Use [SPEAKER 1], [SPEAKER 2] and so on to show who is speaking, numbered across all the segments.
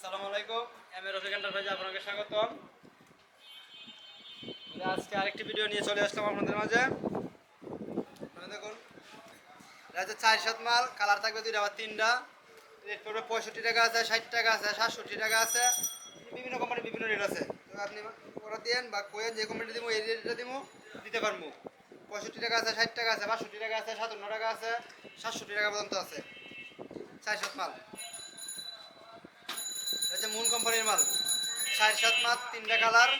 [SPEAKER 1] আসসালামু আলাইকুম এ রফিক এন্টারপ্রাইজে আপনাকে স্বাগতম। আজকে আরেকটি ভিডিও নিয়ে চলে আসলাম আপনাদের মাঝে। দেখুন, এটা হচ্ছে চার সাত মাল কালার থাকবে দুইটা বা তিনটা। রেট পড়বে পঁয়ষট্টি টাকা আছে, ষাট টাকা আছে, সাতষট্টি টাকা আছে। বিভিন্ন কোম্পানির বিভিন্ন রেট আছে। তো আপনি ওরা দেন বা কোয়েন যে কোম্পানি দিব এই রেটটা দিব দিতে পারব পঁয়ষট্টি টাকা আছে, ষাট টাকা আছে, বাষট্টি টাকা আছে, সাতান্ন টাকা আছে, সাতষট্টি টাকা পর্যন্ত আছে। চার সাত মাল। এটা মুন কোম্পানির মাল। ষাট সাত মাল তিনটা কালার,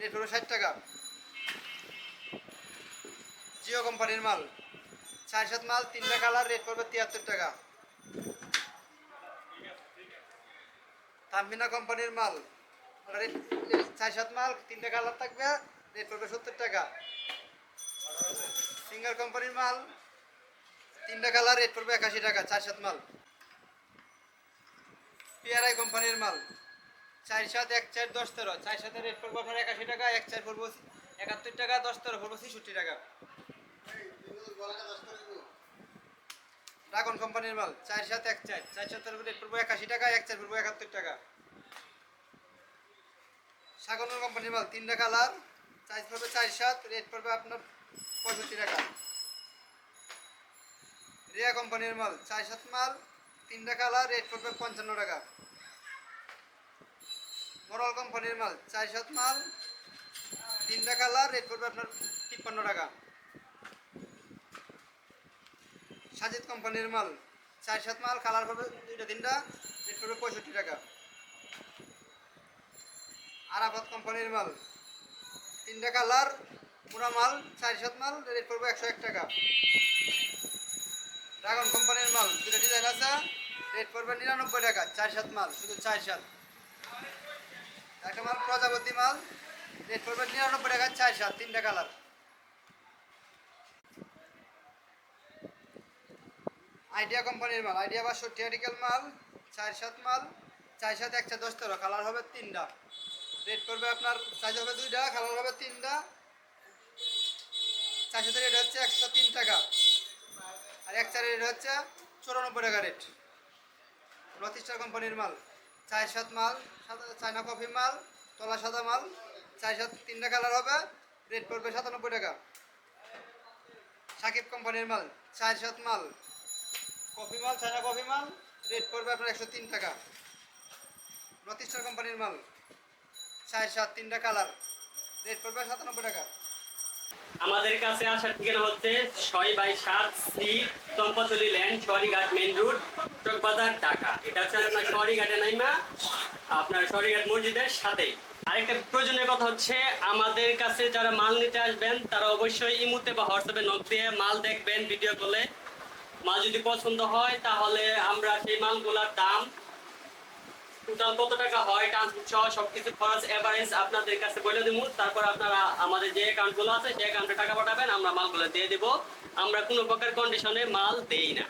[SPEAKER 1] রেট পড়বে ষাট টাকা। জিও কোম্পানির মাল। চার সাত মাল, তিনটা কালার, রেট পড়বে তিয়াত্তর টাকা। তামিনা কোম্পানির মাল। চার সাত মাল, তিনটা কালার থাকবে, রেট পড়বে সত্তর টাকা। সিঙ্গার কোম্পানির মাল, তিনটা কালার, রেট পড়বে একাশি টাকা, চার সাত মাল। পিআরআই কোম্পানির মাল। চার সাত এক চার দশ তেরো। চার সাথে রেট পড়ব আপনার একাশি টাকা, এক চার পড়ব একাত্তর টাকা, দশ তেরো পড়ব ছেষট্টি টাকা। ড্রাগন কোম্পানির মাল, চার সাত এক চার। চার সাত রেট পড়ব একাশি টাকা, এক চার পড়ব একাত্তর টাকা। সাগর কোম্পানির মাল, তিনটা কালার। চার্জ পড়বে চার সাত রেট পড়বে আপনার পঁয়ষট্টি টাকা। রিয়া কোম্পানির মাল, চার সাত মাল। তিনটা কালার রেট পড়বে পঞ্চান্ন টাকা। মরল কোম্পানির মাল, চার সাত মাল, তিনটা কালার রেট পড়বে আপনার তিপ্পান্ন টাকা। সাজিদ কোম্পানির মাল, চার সাত মাল, কালার পড়বে দুইটা তিনটা রেট পড়বে পঁয়ষট্টি টাকা। আরাফাত কোম্পানির মাল, তিনটা কালার, পুরা মাল, চার সাত মাল রেট পড়বে একশো এক টাকা। ড্রাগন কোম্পানির মাল দুটো ডিজাইন আছে। রেট পড়বে নিরানব্বই টাকা, চার সাত মাল, শুধু চার সাত। একটা মাল প্রজাপতি মাল রেট পড়বে নিরানব্বই টাকা, চার সাত, তিনটা কালার। আইডিয়া কোম্পানির মাল আইডিয়া বাষট্টি আর্টিকেল মাল, চার সাত মাল, চার সাত একশো দশ তেরো কালার হবে তিনটা। রেট পড়বে আপনার সাইজ হবে দুইটা, কালার হবে তিনটা। চার সাথে রেট হচ্ছে একশো তিন টাকা। আর এক চারের রেট হচ্ছে চুরানব্বই টাকা রেট স্টার কোম্পানির মাল। চার সাত মাল চায়না কফি মাল, তলা সাদা মাল চার সাত তিনটা কালার হবে রেট পড়বে সাতানব্বই টাকা। সাকিব কোম্পানির মাল চার সাত মাল, কফি মাল, চায়না কফি মাল রেট পড়বে আপনার একশো তিন টাকা। স্টার কোম্পানির মাল চার সাত তিনটা কালার রেট পড়বে সাতানব্বই টাকা।
[SPEAKER 2] আমাদের কাছে আসার ঠিকানা হচ্ছে ছয় বাই সাত C Champatali land Sarighat main road. Chawkbazar Dhaka এটা হচ্ছে আপনার সরিঘাটে নাইমা, আপনার সরিঘাট মসজিদের সাথে আরেকটা প্রয়োজনীয় কথা হচ্ছে, আমাদের কাছে যারা মাল নিতে আসবেন, তারা অবশ্যই ইমুতে বা হোয়াটসঅ্যাপে নক দিয়ে মাল দেখবেন ভিডিও কলে মাল যদি পছন্দ হয়, তাহলে আমরা সেই মালগুলোর দাম টোটাল কত টাকা হয় ট্রান্সপোর্ট সহ সবকিছু খরচ এভারেজ আপনাদের কাছে বলে দিব। তারপর আপনারা আমাদের যে অ্যাকাউন্টগুলো আছে সেই অ্যাকাউন্টে টাকা পাঠাবেন, আমরা মালগুলো দিয়ে দিব। আমরা কোনো প্রকার কন্ডিশনে মাল দেই না।